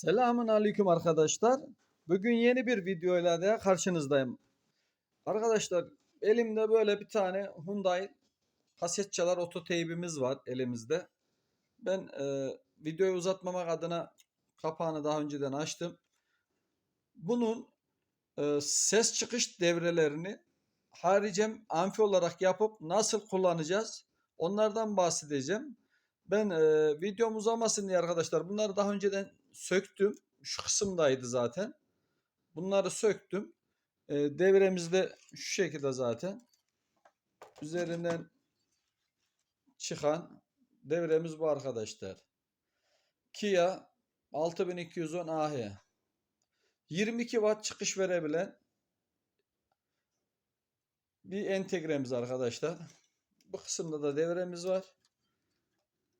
Selamun aleyküm arkadaşlar. Bugün yeni bir videoyla da karşınızdayım. Arkadaşlar elimde böyle bir tane Hyundai kaset çalar oto teybimiz var elimizde. Ben e, videoyu uzatmamak adına kapağını daha önceden açtım. Bunun e, ses çıkış devrelerini haricem amfi olarak yapıp nasıl kullanacağız onlardan bahsedeceğim. Ben e, videom uzamasın diye arkadaşlar bunları daha önceden söktüm. Şu kısımdaydı zaten. Bunları söktüm. E, devremiz de şu şekilde zaten. Üzerinden çıkan devremiz bu arkadaşlar. Kia 6210 AH. 22 watt çıkış verebilen bir entegremiz arkadaşlar. Bu kısımda da devremiz var.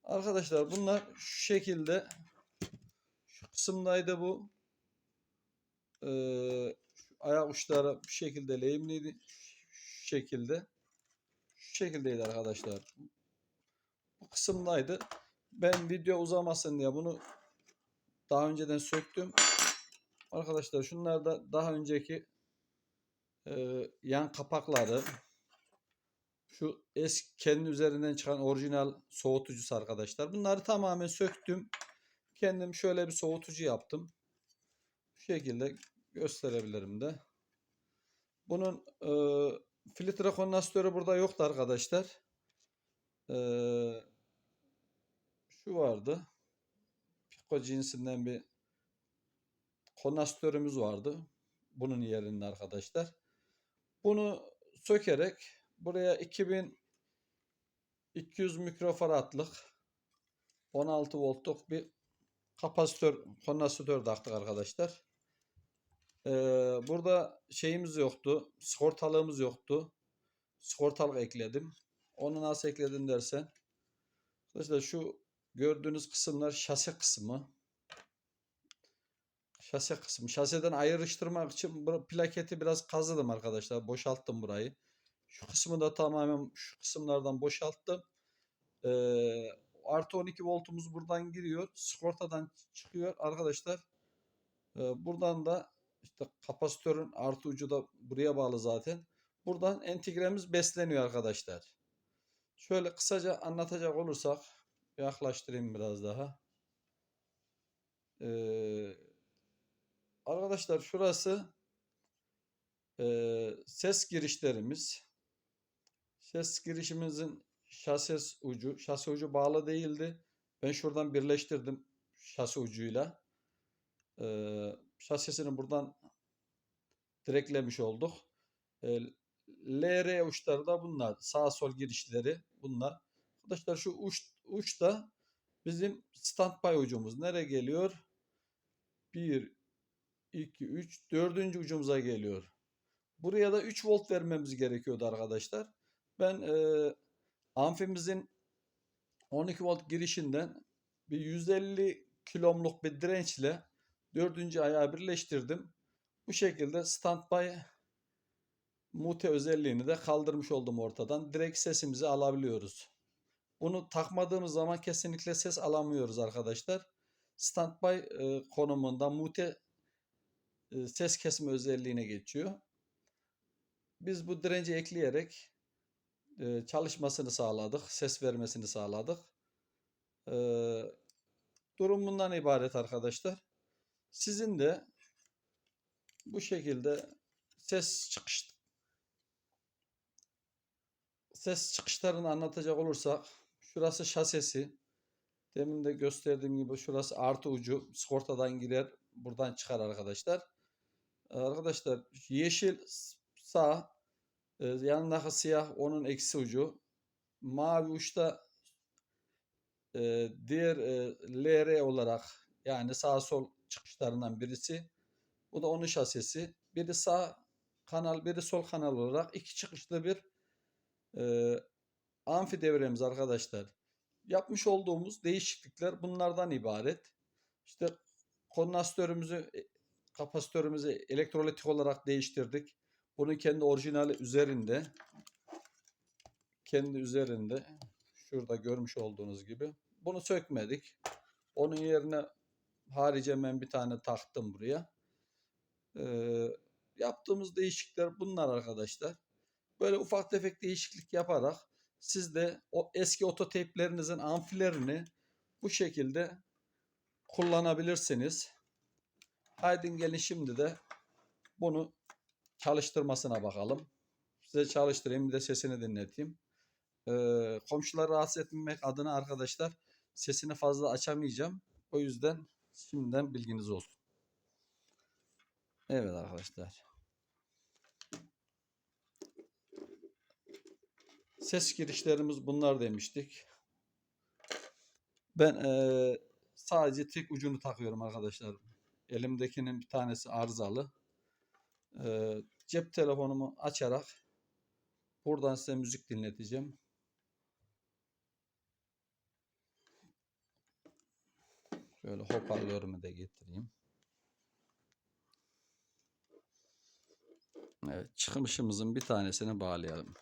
Arkadaşlar bunlar şu şekilde kısımdaydı bu. Ee, ayak uçları bu şekilde lehimliydi. Şu şekilde. Şu şekildeydi arkadaşlar. Bu kısımdaydı. Ben video uzamasın diye bunu daha önceden söktüm. Arkadaşlar şunlar da daha önceki e, yan kapakları. Şu eski kendi üzerinden çıkan orijinal soğutucusu arkadaşlar. Bunları tamamen söktüm. Kendim şöyle bir soğutucu yaptım. Bu şekilde gösterebilirim de. Bunun e, filtre kondansatörü burada yoktu arkadaşlar. E, şu vardı. Pico cinsinden bir kondansatörümüz vardı. Bunun yerinde arkadaşlar. Bunu sökerek buraya 2200 mikrofaradlık 16 voltluk bir kapasitör kondansatör taktık arkadaşlar. Ee, burada şeyimiz yoktu. Sigortalığımız yoktu. Sigortalık ekledim. Onu nasıl ekledim dersen. Arkadaşlar şu gördüğünüz kısımlar şase kısmı. Şase kısmı. Şaseden ayrıştırmak için bu plaketi biraz kazıdım arkadaşlar. Boşalttım burayı. Şu kısmı da tamamen şu kısımlardan boşalttım. Ee, artı 12 voltumuz buradan giriyor. Sigortadan çıkıyor arkadaşlar. Ee, buradan da işte kapasitörün artı ucu da buraya bağlı zaten. Buradan entegremiz besleniyor arkadaşlar. Şöyle kısaca anlatacak olursak yaklaştırayım biraz daha. Ee, arkadaşlar şurası e, ses girişlerimiz. Ses girişimizin şases ucu, şase ucu bağlı değildi. Ben şuradan birleştirdim şase ucuyla. Ee, şasesini buradan direklemiş olduk. Ee, LR uçları da bunlar. Sağ sol girişleri bunlar. Arkadaşlar şu uç, uç da bizim standby ucumuz. Nereye geliyor? 1, 2, 3, 4. ucumuza geliyor. Buraya da 3 volt vermemiz gerekiyordu arkadaşlar. Ben e, amfimizin 12 volt girişinden bir 150 kilomluk bir dirençle dördüncü ayağı birleştirdim. Bu şekilde standby mute özelliğini de kaldırmış oldum ortadan. Direkt sesimizi alabiliyoruz. Bunu takmadığımız zaman kesinlikle ses alamıyoruz arkadaşlar. Standby e, konumunda mute e, ses kesme özelliğine geçiyor. Biz bu direnci ekleyerek e, çalışmasını sağladık. Ses vermesini sağladık. E, durum bundan ibaret arkadaşlar. Sizin de bu şekilde ses çıkış ses çıkışlarını anlatacak olursak şurası şasesi. Demin de gösterdiğim gibi şurası artı ucu. Sigortadan girer. Buradan çıkar arkadaşlar. Arkadaşlar yeşil sağ e, yanındaki siyah onun eksi ucu. Mavi uçta e, diğer e, LR olarak yani sağ sol çıkışlarından birisi. Bu da onun şasisi. Biri sağ kanal, biri sol kanal olarak iki çıkışlı bir e, amfi devremiz arkadaşlar. Yapmış olduğumuz değişiklikler bunlardan ibaret. İşte kondansatörümüzü, kapasitörümüzü elektrolitik olarak değiştirdik. Bunu kendi orijinali üzerinde kendi üzerinde şurada görmüş olduğunuz gibi bunu sökmedik. Onun yerine Haricen ben bir tane taktım buraya. Ee, yaptığımız değişiklikler bunlar arkadaşlar. Böyle ufak tefek değişiklik yaparak siz de o eski ototeplerinizin amfilerini bu şekilde kullanabilirsiniz. Haydi gelin şimdi de bunu çalıştırmasına bakalım. Size çalıştırayım bir de sesini dinleteyim. Ee, komşuları rahatsız etmemek adına arkadaşlar sesini fazla açamayacağım. O yüzden şimdiden bilginiz olsun. Evet arkadaşlar. Ses girişlerimiz bunlar demiştik. Ben eee, sadece tek ucunu takıyorum arkadaşlar. Elimdekinin bir tanesi arızalı. Eee, cep telefonumu açarak buradan size müzik dinleteceğim. Şöyle hoparlörümü de getireyim. Evet, çıkmışımızın bir tanesini bağlayalım.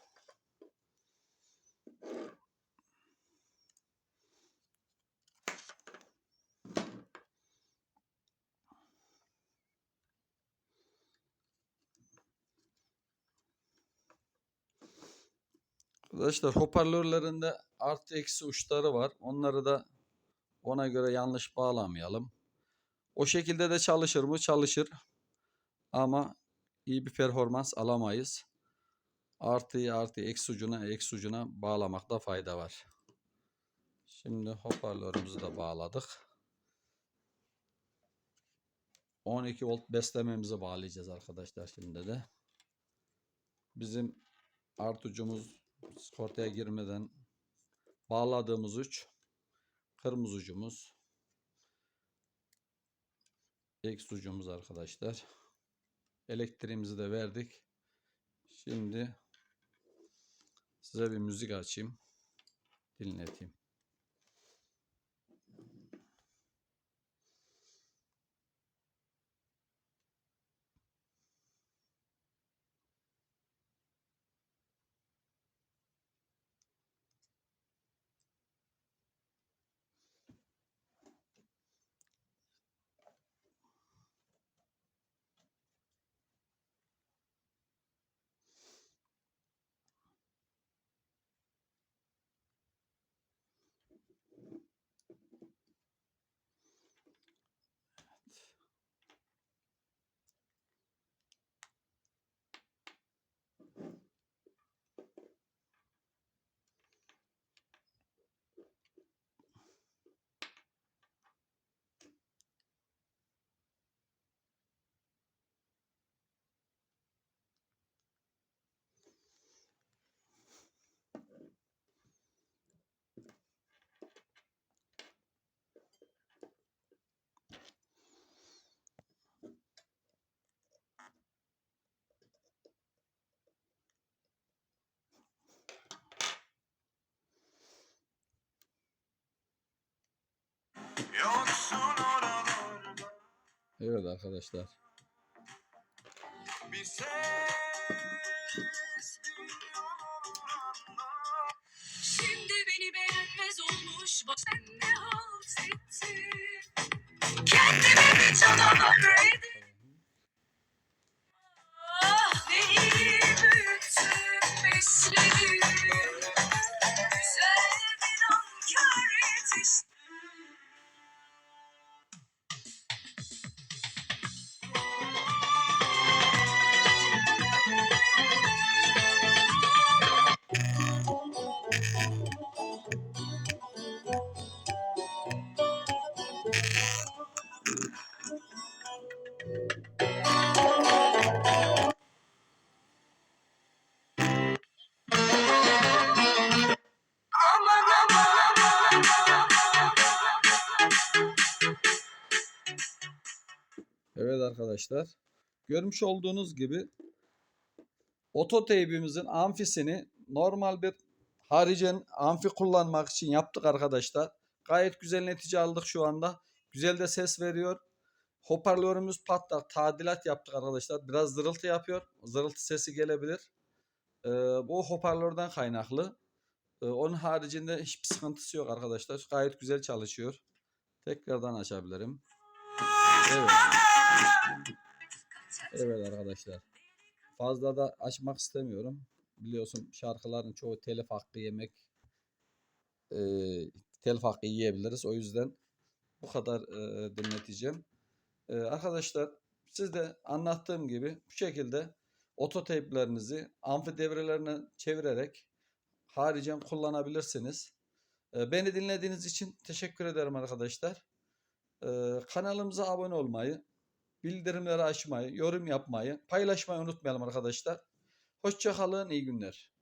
Arkadaşlar hoparlörlerinde artı eksi uçları var. Onları da ona göre yanlış bağlamayalım. O şekilde de çalışır mı? Çalışır. Ama iyi bir performans alamayız. Artıyı artı eksi ucuna eksi ucuna bağlamakta fayda var. Şimdi hoparlörümüzü de bağladık. 12 volt beslememizi bağlayacağız arkadaşlar şimdi de. Bizim artı ucumuz ortaya girmeden bağladığımız uç kırmızı ucumuz eksi ucumuz arkadaşlar. Elektriğimizi de verdik. Şimdi size bir müzik açayım. Dinleteyim. Evet arkadaşlar. bir ses duyuyorum Şimdi beni beğenmez olmuş sen ne halt ettin. Kendime bir canavar arkadaşlar. Görmüş olduğunuz gibi ototeybimizin amfisini normal bir haricen amfi kullanmak için yaptık arkadaşlar. Gayet güzel netice aldık şu anda. Güzel de ses veriyor. Hoparlörümüz patlak. Tadilat yaptık arkadaşlar. Biraz zırıltı yapıyor. Zırıltı sesi gelebilir. Ee, bu hoparlörden kaynaklı. Ee, onun haricinde hiçbir sıkıntısı yok arkadaşlar. Gayet güzel çalışıyor. Tekrardan açabilirim. Evet. Evet arkadaşlar. Fazla da açmak istemiyorum. Biliyorsun şarkıların çoğu telif hakkı yemek e, telif hakkı yiyebiliriz. O yüzden bu kadar e, dinleteceğim. E, arkadaşlar siz de anlattığım gibi bu şekilde ototeyplerinizi amfi devrelerine çevirerek haricen kullanabilirsiniz. E, beni dinlediğiniz için teşekkür ederim arkadaşlar. E, kanalımıza abone olmayı, bildirimleri açmayı, yorum yapmayı, paylaşmayı unutmayalım arkadaşlar. Hoşça kalın, iyi günler.